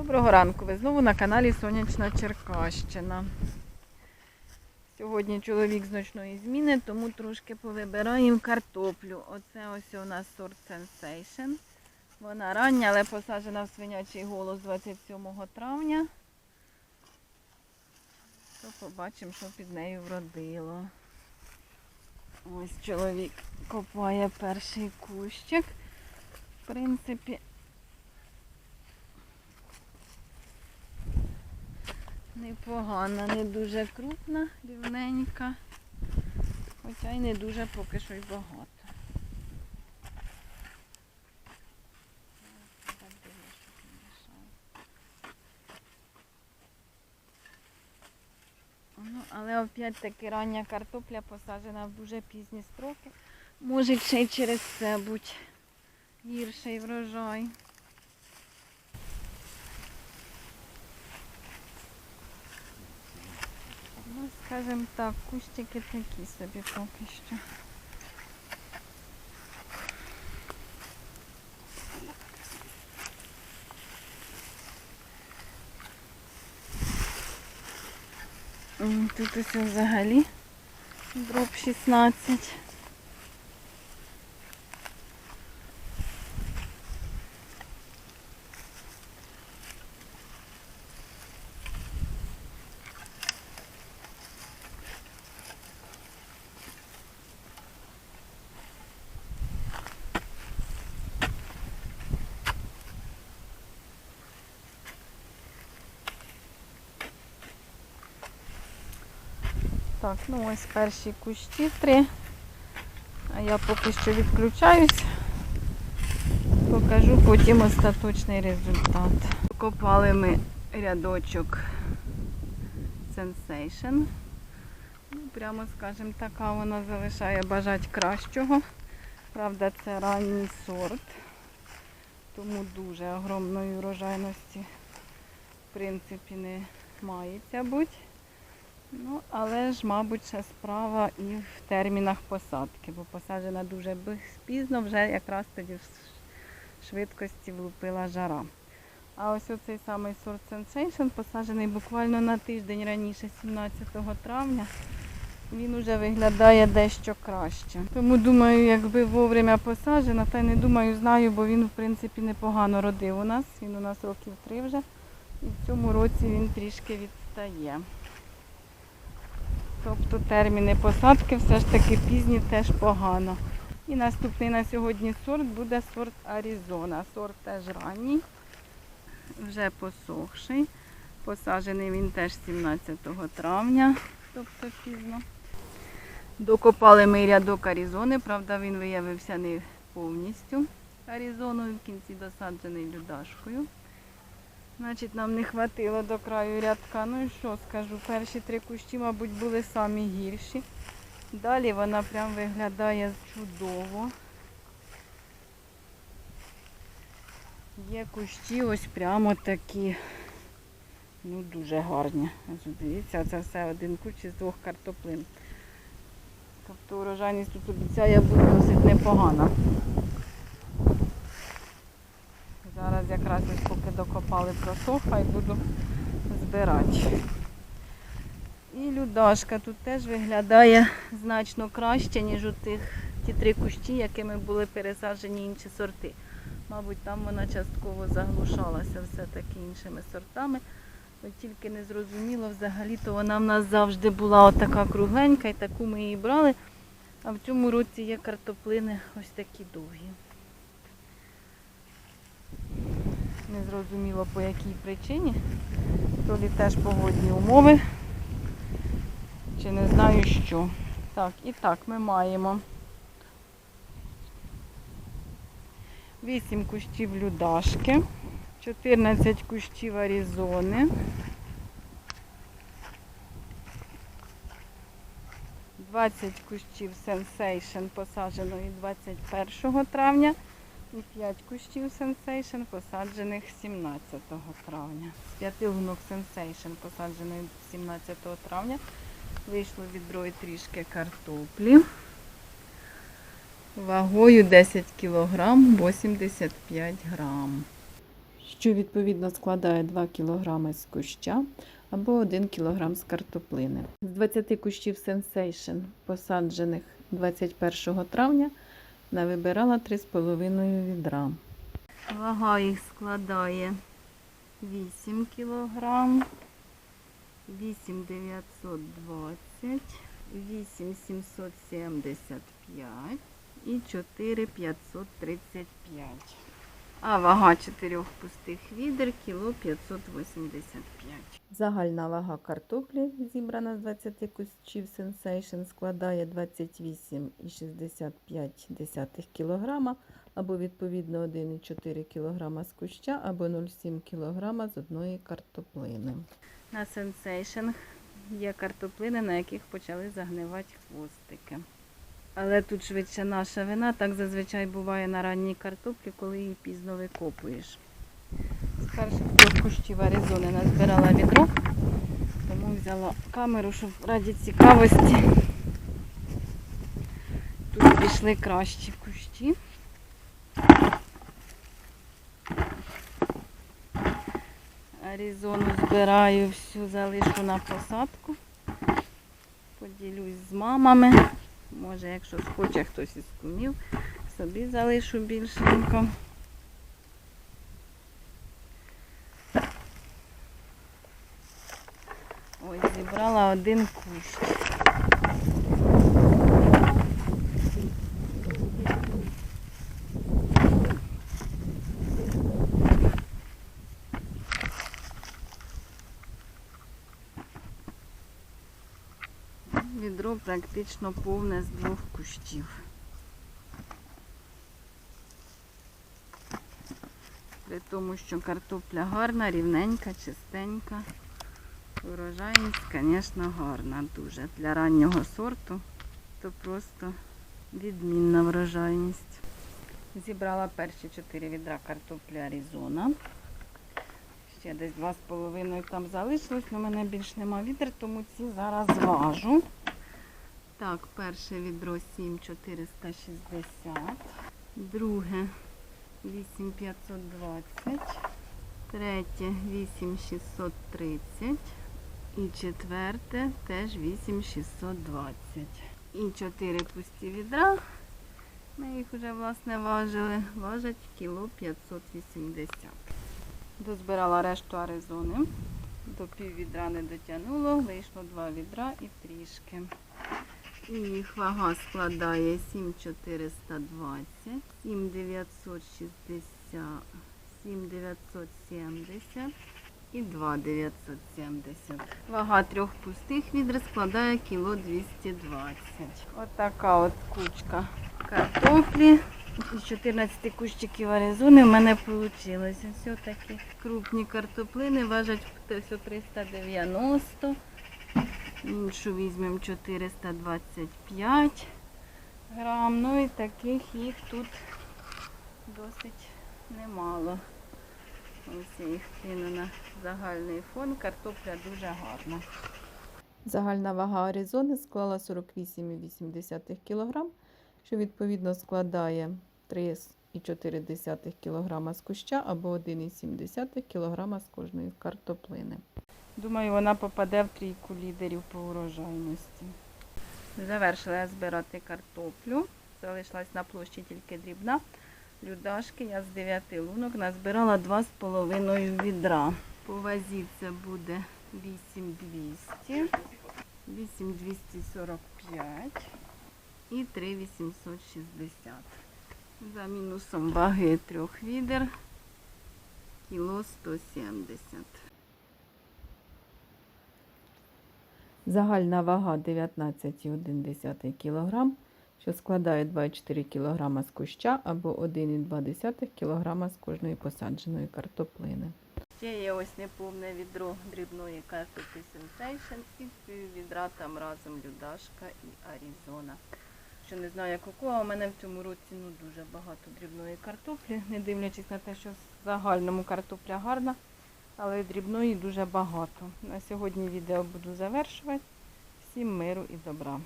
Доброго ранку. Ви знову на каналі Сонячна Черкащина. Сьогодні чоловік з ночної зміни, тому трошки повибираємо картоплю. Оце ось у нас сорт Sensation. Вона рання, але посаджена в свинячий голос 27 травня. То побачимо, що під нею вродило. Ось чоловік копає перший кущик. В принципі, непогана, не дуже крупна, рівненька. Хоча й не дуже поки що й багато. Ну, але опять-таки рання картопля посаджена в дуже пізні строки. Може ще й через це будь гірший врожай. Ну, скажімо так, кустики такі собі поки що. Тут ось взагалі дроб 16. Так, ну ось перші кущі три. А я поки що відключаюсь. Покажу потім остаточний результат. Копали ми рядочок Sensation. Ну, прямо скажемо, така вона залишає бажати кращого. Правда, це ранній сорт, тому дуже огромної урожайності в принципі не мається бути. Ну, але ж, мабуть, ще справа і в термінах посадки, бо посаджена дуже пізно, вже якраз тоді в швидкості влупила жара. А ось оцей самий сорт Sensation посаджений буквально на тиждень раніше, 17 травня. Він уже виглядає дещо краще. Тому думаю, якби вовремя посаджена, та й не думаю, знаю, бо він в принципі непогано родив у нас. Він у нас років три вже. І в цьому році він трішки відстає. Тобто терміни посадки все ж таки пізні теж погано. І наступний на сьогодні сорт буде сорт Аризона. Сорт теж ранній, вже посохший. Посаджений він теж 17 травня, тобто пізно. Докопали ми рядок Аризони, правда він виявився не повністю Аризоною, в кінці досаджений людашкою. Значить, нам не хватило до краю рядка. Ну і що скажу, перші три кущі, мабуть, були самі гірші. Далі вона прям виглядає чудово. Є кущі ось прямо такі, ну дуже гарні. Дивіться, це все один кущ із двох картоплин. Тобто урожайність тут обіцяє бути досить непогана. Зараз якраз ось докопали просоха і буду збирати. І людашка тут теж виглядає значно краще, ніж у тих ті три кущі, якими були пересаджені інші сорти. Мабуть, там вона частково заглушалася все-таки іншими сортами. От тільки не зрозуміло, взагалі-то вона в нас завжди була отака кругленька і таку ми її брали. А в цьому році є картоплини ось такі довгі. Не зрозуміло по якій причині. То лі теж погодні умови. Чи не знаю що. Так, і так ми маємо 8 кущів людашки, 14 кущів арізони. 20 кущів Sensation посадженої 21 травня і 5 кущів Sensation посаджених 17 травня. З п'яти лунок Sensation посадженої 17 травня вийшло відро і трішки картоплі. Вагою 10 кг 85 грам. що відповідно складає 2 кг з куща або 1 кг з картоплини. З 20 кущів Sensation, посаджених 21 травня, навибирала 3,5 відра. Вага їх складає 8 кг, 8 920, 8 775 і 4 535. А вага чотирьох пустих відер кіло 585. Загальна вага картоплі, зібрана з 20 кущів Sensation, складає 28,65 кг, або відповідно 1,4 кг з куща, або 0,7 кг з одної картоплини. На Sensation є картоплини, на яких почали загнивати хвостики. Але тут швидше наша вина, так зазвичай буває на ранній картоплі, коли її пізно викопуєш. З перших трьох кущів Аризони назбирала відро, тому взяла камеру, щоб раді цікавості. Тут пішли кращі кущі. Аризону збираю всю, залишу на посадку. Поділюсь з мамами. Може, якщо схоче хтось із кумів, собі залишу більшенько. Ось зібрала один кущ. Відро практично повне з двох кущів. При тому, що картопля гарна, рівненька, чистенька. Урожайність, звісно, гарна дуже. Для раннього сорту то просто відмінна врожайність. Зібрала перші чотири відра картоплі Аризона. Ще десь два з половиною там залишилось, але мене більш нема відер, тому ці зараз зважу. Так, перше відро 7460, друге 8520, третє 8630 і четверте теж 8620. І чотири пусті відра. Ми їх вже власне важили. Важать кіло 580. Дозбирала решту Аризони. До пів відра не дотягнуло, вийшло два відра і трішки. Їх вага складає 7420, 7960, 7970 і 2970. Вага трьох пустих відер складає кіло 220. Отака от кучка картоплі. Із 14 кущиків Аризони в мене вийшло. Все такі крупні картоплини важать все 390. Іншу візьмемо 425 грам. Ну і таких їх тут досить немало. Ось їх кину на загальний фон. Картопля дуже гарна. Загальна вага Аризони склала 48,8 кг, що відповідно складає 3,4 кг з куща або 1,7 кг з кожної картоплини. Думаю, вона попаде в трійку лідерів по урожайності. Завершила я збирати картоплю. Залишилась на площі тільки дрібна. Людашки я з 9 лунок назбирала 2,5 відра. По вазі це буде 8200, 8245 і 3860. За мінусом ваги трьох відер кіло 170. Загальна вага 19,1 кг, що складає 2,4 кг з куща або 1,2 кг з кожної посадженої картоплини. Ще є ось неповне відро дрібної картоплі Sensation і відра там разом Людашка і Аризона. Що не знаю, як у кого, у мене в цьому році ну, дуже багато дрібної картоплі, не дивлячись на те, що в загальному картопля гарна, але дрібної дуже багато. На сьогодні відео буду завершувати. Всім миру і добра.